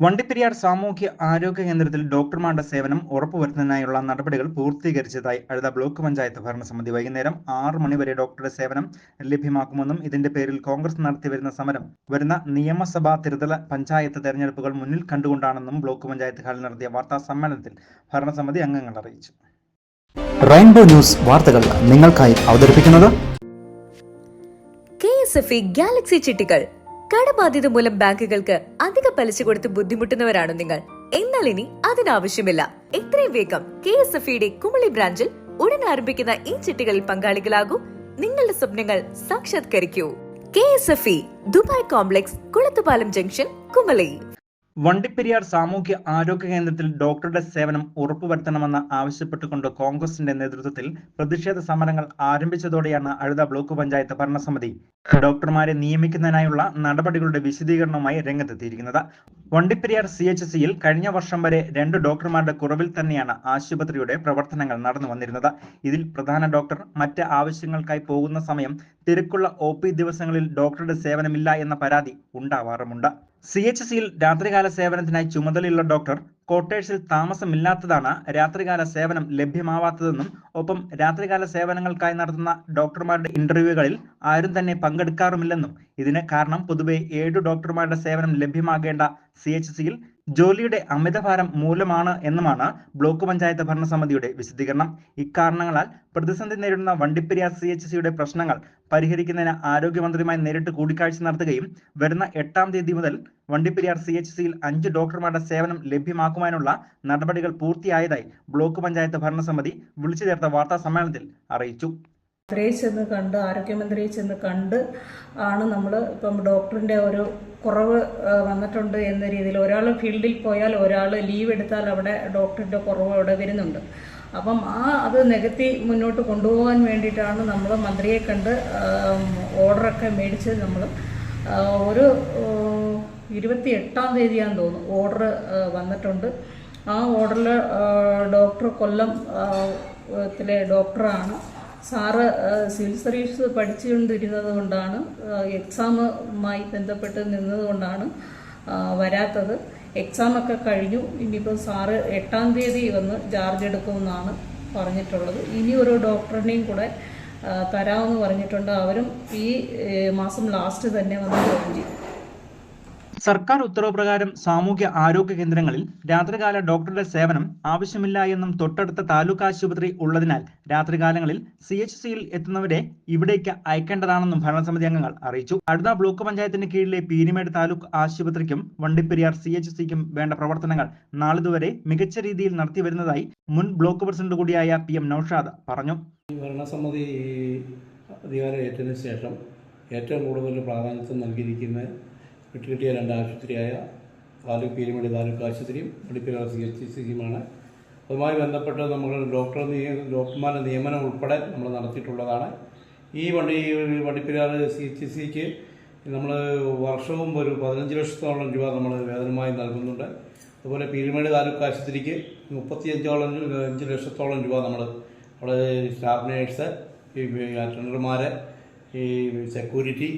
വണ്ടിപ്പെരിയാർ സാമൂഹ്യ ആരോഗ്യ കേന്ദ്രത്തിൽ ഡോക്ടർമാരുടെ സേവനം ഉറപ്പുവരുത്തുന്നതിനായുള്ള നടപടികൾ പൂർത്തീകരിച്ചതായി അഴുത ബ്ലോക്ക് പഞ്ചായത്ത് ഭരണസമിതി വൈകുന്നേരം ആറ് മണിവരെ ഡോക്ടറുടെ സേവനം ലഭ്യമാക്കുമെന്നും ഇതിന്റെ പേരിൽ കോൺഗ്രസ് നടത്തിവരുന്ന സമരം വരുന്ന നിയമസഭാ തിരുതല പഞ്ചായത്ത് തെരഞ്ഞെടുപ്പുകൾ മുന്നിൽ കണ്ടുകൊണ്ടാണെന്നും ബ്ലോക്ക് പഞ്ചായത്ത് ഹാളിൽ നടത്തിയ വാർത്താ സമ്മേളനത്തിൽ ഭരണസമിതി അംഗങ്ങൾ അറിയിച്ചു. റെയിൻബോ ന്യൂസ് വാർത്തകൾ നിങ്ങൾക്കായി അവതരിപ്പിക്കുന്നത് കെ എസ് എഫ് ഗാലക്സി ചിട്ടികൾ കടബാധ്യത മൂലം ബാങ്കുകൾക്ക് അധിക പലിശ കൊടുത്ത് ബുദ്ധിമുട്ടുന്നവരാണ് നിങ്ങൾ. എന്നാൽ ഇനി അതിനാവശ്യമില്ല. എത്രയും വേഗം കെ എസ് എഫ് ഇയുടെ കുമളി ബ്രാഞ്ചിൽ ഉടൻ ആരംഭിക്കുന്ന ഈ ചിട്ടികളിൽ പങ്കാളികളാകൂ. നിങ്ങളുടെ സ്വപ്നങ്ങൾ സാക്ഷാത്കരിക്കൂ. K S F E Dubai complex Kulathupalam junction Kumily. Vandiperiyar സാമൂഹ്യ ആരോഗ്യ കേന്ദ്രത്തിൽ ഡോക്ടറുടെ സേവനം ഉറപ്പുവരുത്തണമെന്ന് ആവശ്യപ്പെട്ടുകൊണ്ട് കോൺഗ്രസിന്റെ നേതൃത്വത്തിൽ പ്രതിഷേധ സമരങ്ങൾ ആരംഭിച്ചതോടെയാണ് അഴുത ബ്ലോക്ക് പഞ്ചായത്ത് ഭരണസമിതി ഡോക്ടർമാരെ നിയമിക്കുന്നതിനായുള്ള നടപടികളുടെ വിശദീകരണവുമായി രംഗത്തെത്തിയിരിക്കുന്നത്. വണ്ടിപ്പെരിയാർ സി എച്ച് സിയിൽ കഴിഞ്ഞ വർഷം വരെ രണ്ട് ഡോക്ടർമാരുടെ കുറവിൽ തന്നെയാണ് ആശുപത്രിയുടെ പ്രവർത്തനങ്ങൾ നടന്നു വന്നിരുന്നത്. ഇതിൽ പ്രധാന ഡോക്ടർ മറ്റ് ആവശ്യങ്ങൾക്കായി പോകുന്ന സമയം തിരക്കുള്ള ഒ ദിവസങ്ങളിൽ ഡോക്ടറുടെ സേവനമില്ല എന്ന പരാതി ഉണ്ടാവാറുമുണ്ട്. സി എച്ച് സിയിൽ രാത്രികാല സേവനത്തിനായി ചുമതലയുള്ള ഡോക്ടർ ക്വാർട്ടേഴ്സിൽ താമസമില്ലാത്തതാണ് രാത്രികാല സേവനം ലഭ്യമാവാത്തതെന്നും ഒപ്പം രാത്രികാല സേവനങ്ങൾക്കായി നടത്തുന്ന ഡോക്ടർമാരുടെ ഇന്റർവ്യൂകളിൽ ആരും തന്നെ പങ്കെടുക്കാറുമില്ലെന്നും ഇതിന് കാരണം പൊതുവെ ഏഴു ഡോക്ടർമാരുടെ സേവനം ലഭ്യമാകേണ്ട സി എച്ച് സിയിൽ ജോലിയുടെ അമിതഭാരം മൂലമാണ് എന്നുമാണ് ബ്ലോക്ക് പഞ്ചായത്ത് ഭരണസമിതിയുടെ വിശദീകരണം. ഇക്കാരണങ്ങളാൽ പ്രതിസന്ധി നേരിടുന്ന വണ്ടിപ്പെരിയാർ സി എച്ച് സിയുടെ പ്രശ്നങ്ങൾ പരിഹരിക്കുന്നതിന് ആരോഗ്യമന്ത്രിയുമായി നേരിട്ട് കൂടിക്കാഴ്ച നടത്തുകയും വരുന്ന എട്ടാം തീയതി മുതൽ വണ്ടിപ്പെരിയാർ സി എച്ച് സിയിൽ അഞ്ച് ഡോക്ടർമാരുടെ സേവനം ലഭ്യമാക്കുവാനുള്ള നടപടികൾ പൂർത്തിയായതായി ബ്ലോക്ക് പഞ്ചായത്ത് ഭരണസമിതി വിളിച്ചു ചേർത്ത വാർത്താ സമ്മേളനത്തിൽ അറിയിച്ചു. മന്ത്രിയെ ചെന്ന് കണ്ട് ആരോഗ്യമന്ത്രിയെ ചെന്ന് കണ്ട് ആണ് നമ്മൾ ഇപ്പം ഡോക്ടറിന്റെ ഒരു കുറവ് വന്നിട്ടുണ്ട് എന്ന രീതിയിൽ ഒരാൾ ഫീൽഡിൽ പോയാൽ ഒരാൾ ലീവ് എടുത്താൽ അവിടെ ഡോക്ടറിന്റെ കുറവ് അവിടെ വരുന്നുണ്ട്. അപ്പം ആ അത് നികത്തി മുന്നോട്ട് കൊണ്ടുപോകാൻ വേണ്ടിയിട്ടാണ് നമ്മൾ മന്ത്രിയെ കണ്ട് ഓർഡറൊക്കെ മേടിച്ച് നമ്മൾ ഒരു ഇരുപത്തി എട്ടാം തീയതിയാന്ന് തോന്നുന്നു ഓർഡർ വന്നിട്ടുണ്ട്. ആ ഓർഡറിൽ ഡോക്ടർ കൊല്ലം ത്തിലെ ഡോക്ടറാണ്. സാറ് സിവിൽ സർവീസ് പഠിച്ചുകൊണ്ടിരുന്നത് കൊണ്ടാണ് എക്സാമുമായി ബന്ധപ്പെട്ട് നിന്നത് കൊണ്ടാണ് ആ, വരാത്തത്. എക്സാമൊക്കെ കഴിഞ്ഞു. ഇനിയിപ്പോൾ സാറ് എട്ടാം തീയതി വന്ന് ചാർജ് എടുക്കുമെന്നാണ് പറഞ്ഞിട്ടുള്ളത്. ഇനി ഒരു ഡോക്ടറിനെയും കൂടെ തരാമെന്ന് പറഞ്ഞിട്ടുണ്ട്. അവരും ഈ മാസം ലാസ്റ്റ് തന്നെ വന്ന് ജോയിൻ ചെയ്യും. സർക്കാർ ഉത്തരവ് പ്രകാരം സാമൂഹ്യ ആരോഗ്യ കേന്ദ്രങ്ങളിൽ രാത്രികാല ഡോക്ടറുടെ സേവനം ആവശ്യമില്ല എന്നും തൊട്ടടുത്ത താലൂക്ക് ആശുപത്രി ഉള്ളതിനാൽ രാത്രികാലങ്ങളിൽ സി എച്ച് സിയിൽ എത്തുന്നവരെ ഇവിടേക്ക് അയക്കേണ്ടതാണെന്നും ഭരണസമിതി അംഗങ്ങൾ അറിയിച്ചു. അടുത്ത ബ്ലോക്ക് പഞ്ചായത്തിന് കീഴിലെ പീരിമേട് താലൂക്ക് ആശുപത്രിക്കും വണ്ടിപ്പെരിയാർ സി എച്ച് സിക്കും വേണ്ട പ്രവർത്തനങ്ങൾ നാളിതുവരെ മികച്ച രീതിയിൽ നടത്തി വരുന്നതായി മുൻ ബ്ലോക്ക് പ്രസിഡന്റ് കൂടിയായ പി എം നൌഷാദ് പറഞ്ഞു. ഭരണസമിതി അധികാരം ഏറ്റതിനു ശേഷം ഏറ്റവും കൂടുതൽ പ്രാധാന്യത്വം നൽകിയിരിക്കുന്ന വിട്ടുകിട്ടിയ രണ്ട് ആശുപത്രിയായ താലൂക്ക് പീരുമടി താലൂക്ക് ആശുപത്രിയും വണ്ടിപ്പെരിയാർ സി എച്ച് സിയുമാണ്. അതുമായി ബന്ധപ്പെട്ട് നമ്മൾ ഡോക്ടർ ഡോക്ടർമാരുടെ നിയമനം ഉൾപ്പെടെ നമ്മൾ നടത്തിയിട്ടുള്ളതാണ്. ഈ വണ്ടി വണ്ടിപ്പെരിയാർ സി എച്ച് സിക്ക് നമ്മൾ വർഷവും ഒരു പതിനഞ്ച് ലക്ഷത്തോളം രൂപ നമ്മൾ വേതനമായി നൽകുന്നുണ്ട്. അതുപോലെ പീരുമേട് താലൂക്ക് ആശുപത്രിക്ക് മുപ്പത്തിയഞ്ചോളം അഞ്ച് ലക്ഷത്തോളം രൂപ നമ്മൾ അവിടെ സ്റ്റാഫ് നേഴ്സ് ഈ അറ്റൻഡർമാർ ഈ സെക്യൂരിറ്റി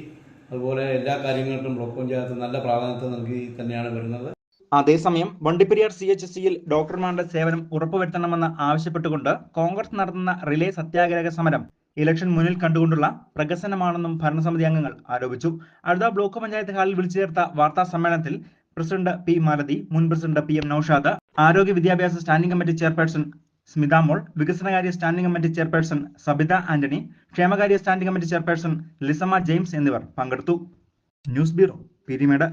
അതുപോലെ എല്ലാ കാര്യങ്ങൾക്കും ബ്ലോക്ക് പഞ്ചായത്ത് നല്ല പ്രാധാന്യത്വം നൽകി തന്നെയാണ് വരുന്നത്. അതേസമയം വണ്ടിപ്പെരിയാർ സി എച്ച് സിയിൽ ഡോക്ടർമാരുടെ സേവനം ഉറപ്പുവരുത്തണമെന്ന് ആവശ്യപ്പെട്ടുകൊണ്ട് കോൺഗ്രസ് നടത്തുന്ന റിലേ സത്യാഗ്രഹ സമരം ഇലക്ഷൻ മുന്നിൽ കണ്ടുകൊണ്ടുള്ള പ്രകസനമാണെന്നും ഭരണസമിതി അംഗങ്ങൾ ആരോപിച്ചു. അടുത്ത ബ്ലോക്ക് പഞ്ചായത്ത് ഹാളിൽ വിളിച്ചു ചേർത്ത വാർത്താ സമ്മേളനത്തിൽ പ്രസിഡന്റ് പി മാലതി മുൻ പ്രസിഡന്റ് പി എം നൌഷാദ് ആരോഗ്യ വിദ്യാഭ്യാസ standing committee chairperson Smitha Mol വികസനകാര്യ standing committee chairperson Sabitha Antony ക്ഷേമകാര്യ standing committee chairperson Lisamma James എന്നിവർ പങ്കെടുത്തു. News bureau Peermade.